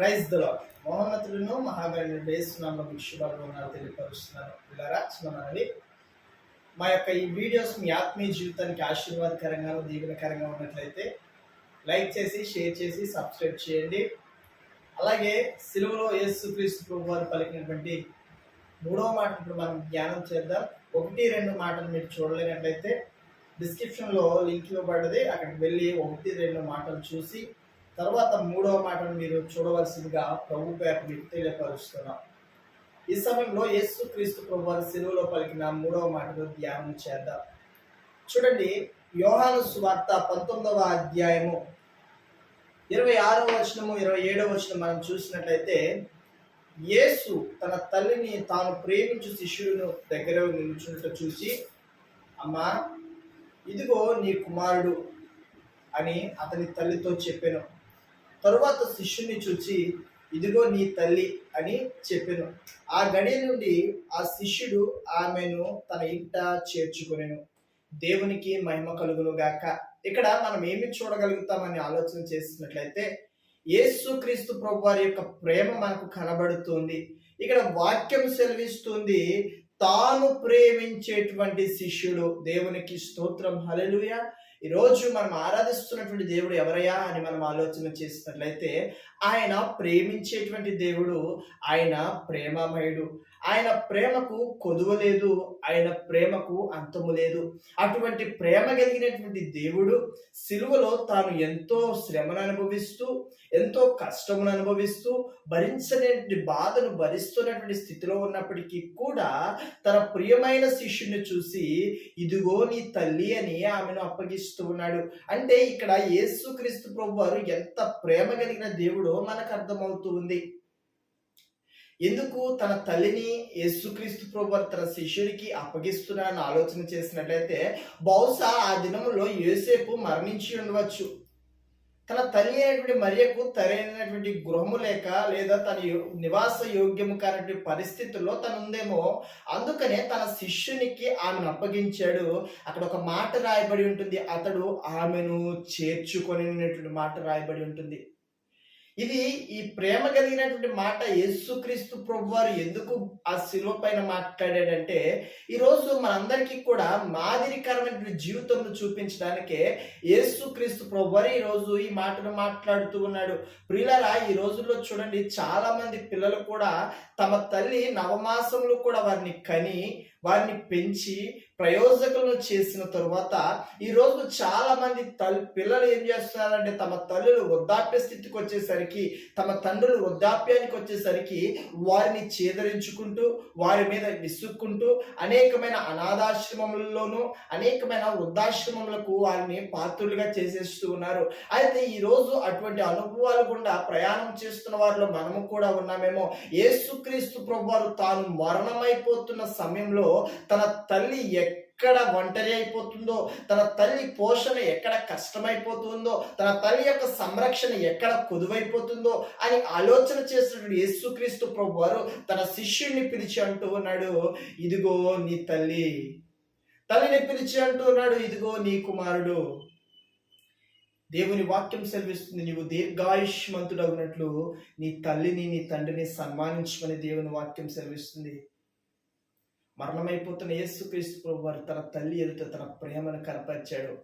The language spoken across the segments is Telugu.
ప్రైజ్ ద లాడ్ మహోన్నతులను మహాగణుడు వేస్తున్నాము మీకు శుభాలు తెలియపరుస్తున్నాను పిల్లరా చిన్నవి మా యొక్క ఈ వీడియోస్ మీ ఆత్మీయ జీవితానికి ఆశీర్వాదకరంగాను దీవెనకరంగా ఉన్నట్లయితే లైక్ చేసి షేర్ చేసి సబ్స్క్రైబ్ చేయండి. అలాగే సిలువలో యేసు క్రీస్తు ప్రభు వారు పలికినటువంటి మూడవ మాట ఇప్పుడు మనం ధ్యానం చేద్దాం. ఒకటి రెండు మాటలు మీరు చూడలేనట్లయితే డిస్క్రిప్షన్లో లింక్ ఇవ్వబడ్డది. అక్కడికి వెళ్ళి ఒకటి రెండు మాటలు చూసి తర్వాత మూడవ మాటను మీరు చూడవలసిందిగా ప్రభు పేరు మీకు తెలియపరుస్తున్నాం. ఈ సమయంలో యేసు క్రీస్తు ప్రభు వారి సెలువులో పలికిన మూడవ మాటను ధ్యానం చేద్దాం. చూడండి యోహాను సువార్త పంతొమ్మిదవ అధ్యాయము ఇరవై ఆరవ వచనము ఇరవై ఏడవ వచనం మనం చూసినట్లయితే యేసు తన తల్లిని తాను ప్రేమించు శిష్యులను దగ్గర నిల్చుంట చూసి అమ్మా ఇదిగో నీ కుమారుడు అని అతని తల్లితో చెప్పాను. తరువాత శిష్యుని చూచి ఇదిగో నీ తల్లి అని చెప్పాను. ఆ గడి నుండి ఆ శిష్యుడు ఆమెను తన ఇంట చేర్చుకునేను. దేవునికి మహిమ కలుగును గాక. ఇక్కడ మనం ఏమి చూడగలుగుతామని ఆలోచన చేసినట్లయితే యేసు క్రీస్తు ప్రభు వారి యొక్క ప్రేమ మనకు కనబడుతుంది. ఇక్కడ వాక్యం సెలవిస్తుంది తాను ప్రేమించేటువంటి శిష్యుడు దేవునికి స్తోత్రం. హలలుయ ఈరోజు మనం ఆరాధిస్తున్నటువంటి దేవుడు ఎవరయ్యా అని మనం ఆలోచన చేసినట్లయితే ఆయన ప్రేమించేటువంటి దేవుడు ఆయన ప్రేమమయుడు. ఆయన ప్రేమకు కొదువ లేదు ఆయన ప్రేమకు అంతము లేదు. అటువంటి ప్రేమ కలిగినటువంటి దేవుడు సిలువలో తాను ఎంతో శ్రమను అనుభవిస్తూ ఎంతో కష్టమును అనుభవిస్తూ భరించలేని బాధను భరిస్తున్నటువంటి స్థితిలో ఉన్నప్పటికీ కూడా తన ప్రియమైన శిష్యుని చూసి ఇదిగో నీ తల్లి అని ఆమెను అప్పగిస్తూ ఉన్నాడు. అంటే ఇక్కడ యేసుక్రీస్తు ప్రభు వారు ఎంత ప్రేమ కలిగిన దేవుడో మనకు అర్థమవుతూ ఉంది. ఎందుకు తన తల్లిని యేసుక్రీస్తు ప్రభు తన శిష్యుడికి అప్పగిస్తున్నారని ఆలోచన చేసినట్లయితే బహుశా ఆ దినములో యోసేపు మరణించి ఉండవచ్చు. తన తల్లి అయినటువంటి మరియకు తరైనటువంటి గృహము లేక లేదా తన నివాస యోగ్యము కానటువంటి పరిస్థితుల్లో తను ఉందేమో. అందుకనే తన శిష్యునికి ఆమెను అప్పగించాడు. అక్కడ ఒక మాట రాయబడి ఉంటుంది. అతడు ఆమెను చేర్చుకొనినటువంటి మాట రాయబడి ఉంటుంది. ఇది ఈ ప్రేమ కలిగినటువంటి మాట యేసుక్రీస్తు ప్రభు వారు ఎందుకు ఆ శిలువ పైన మాట్లాడాడంటే ఈరోజు మనందరికీ కూడా మాదిరికరమైనటువంటి జీవితంలో చూపించడానికే యేసుక్రీస్తు ప్రభు వారు ఈరోజు ఈ మాటను మాట్లాడుతూ ఉన్నాడు. ప్రియులరా ఈ రోజుల్లో చూడండి చాలా మంది పిల్లలు కూడా తమ తల్లి నవమాసంలో కూడా వారిని కని వారిని పెంచి ప్రయోజకులను చేసిన తరువాత ఈరోజు చాలా మంది తల్ పిల్లలు ఏం చేస్తున్నారంటే తమ తల్లులు వృద్ధాప్య స్థితికి వచ్చేసరికి తమ తండ్రులు వృద్ధాప్యానికి వచ్చేసరికి వారిని చేదరించుకుంటూ వారి మీద విసుక్కుంటూ అనేకమైన అనాథాశ్రమములలోనూ అనేకమైన వృద్ధాశ్రమములకు వారిని పాత్రులుగా చేసేస్తూ ఉన్నారు. అయితే ఈరోజు అటువంటి అనుభవాలు గుండా ప్రయాణం చేస్తున్న వారిలో మనము కూడా ఉన్నామేమో. యేసుక్రీస్తు ప్రభు వారు తాను మరణమైపోతున్న సమయంలో తన తల్లి ఎక్కడ ఒంటరి అయిపోతుందో తన తల్లి పోషణ ఎక్కడ కష్టమైపోతుందో తన తల్లి యొక్క సంరక్షణ ఎక్కడ కొదువైపోతుందో అని ఆలోచన చేసినటువంటి యేసుక్రీస్తు ప్రభు వారు తన శిష్యుడిని పిలిచి అంటూ ఉన్నాడు ఇదిగో నీ తల్లి. తల్లిని పిలిచి అంటూ ఉన్నాడు ఇదిగో నీ కుమారుడు. దేవుని వాక్యం సెలవిస్తుంది నీవు దీర్ఘాయుష్మంతుడగినట్లు నీ తల్లిని నీ తండ్రిని సన్మానించమని దేవుని వాక్యం సెలవిస్తుంది. మరణమైపోతున్న యేసుక్రీస్తు ప్రభు వారు తన తల్లి ఎదుట తన ప్రేమను కనపరిచాడు.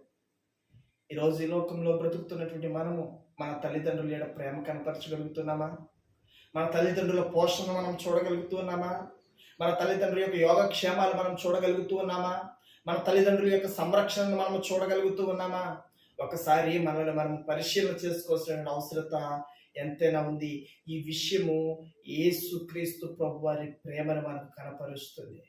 ఈరోజు ఈ లోకంలో బ్రతుకుతున్నటువంటి మనము మన తల్లిదండ్రుల ఏడ ప్రేమ కనపరచగలుగుతున్నామా? మన తల్లిదండ్రుల పోషణ మనం చూడగలుగుతున్నామా? మన తల్లిదండ్రుల యొక్క యోగక్షేమాలు మనం చూడగలుగుతూ ఉన్నామా మన తల్లిదండ్రుల యొక్క సంరక్షణను మనం చూడగలుగుతూ ఉన్నామా ఒకసారి మనల్ని మనం పరిశీలన చేసుకోవాల్సిన అవసరత ఎంతైనా ఉంది. ఈ విషయము ఏసుక్రీస్తు ప్రభు వారి ప్రేమను మనకు కనపరుస్తుంది.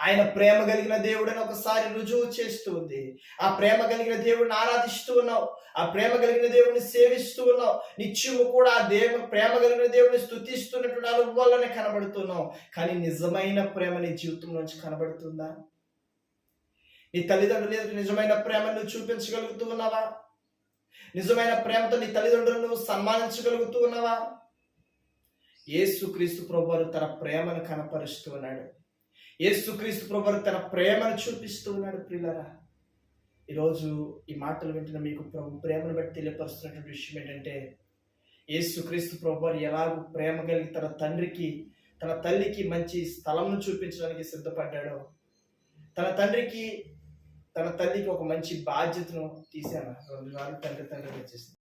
ఆయన ప్రేమ కలిగిన దేవుడని ఒకసారి రుజువు చేస్తూ ఉంది. ఆ ప్రేమ కలిగిన దేవుడిని ఆరాధిస్తూ ఉన్నావు. ఆ ప్రేమ కలిగిన దేవుడిని సేవిస్తూ ఉన్నావు. నిత్యము కూడా ఆ దేవ ప్రేమ కలిగిన దేవుడిని స్థుతిస్తున్నటువంటి అనుభవాల్లోనే కనబడుతున్నావు. కానీ నిజమైన ప్రేమ నీ జీవితం నుంచి కనబడుతుందా? నీ తల్లిదండ్రులు నిజమైన ప్రేమను చూపించగలుగుతూ ఉన్నావా? నిజమైన ప్రేమతో నీ తల్లిదండ్రులను సన్మానించగలుగుతూ ఉన్నావా? యేసుక్రీస్తు ప్రభువారు తన ప్రేమను కనపరుస్తూ ఉన్నాడు. యేసుక్రీస్తు ప్రభు తన ప్రేమను చూపిస్తూ ఉన్నాడు ప్రియులరా. ఈరోజు ఈ మాటలు వింటున్న మీకు ప్రభు ప్రేమను బట్టి తెలియపరుస్తున్నటువంటి విషయం ఏంటంటే యేసుక్రీస్తు ప్రభు ఎలాగూ ప్రేమ కలిగి తన తండ్రికి తన తల్లికి మంచి స్థలంను చూపించడానికి సిద్ధపడ్డాడో తన తండ్రికి తన తల్లికి ఒక మంచి బాధ్యతను తీశాను రెండు సార్లు తండ్రి తండ్రి వచ్చేసింది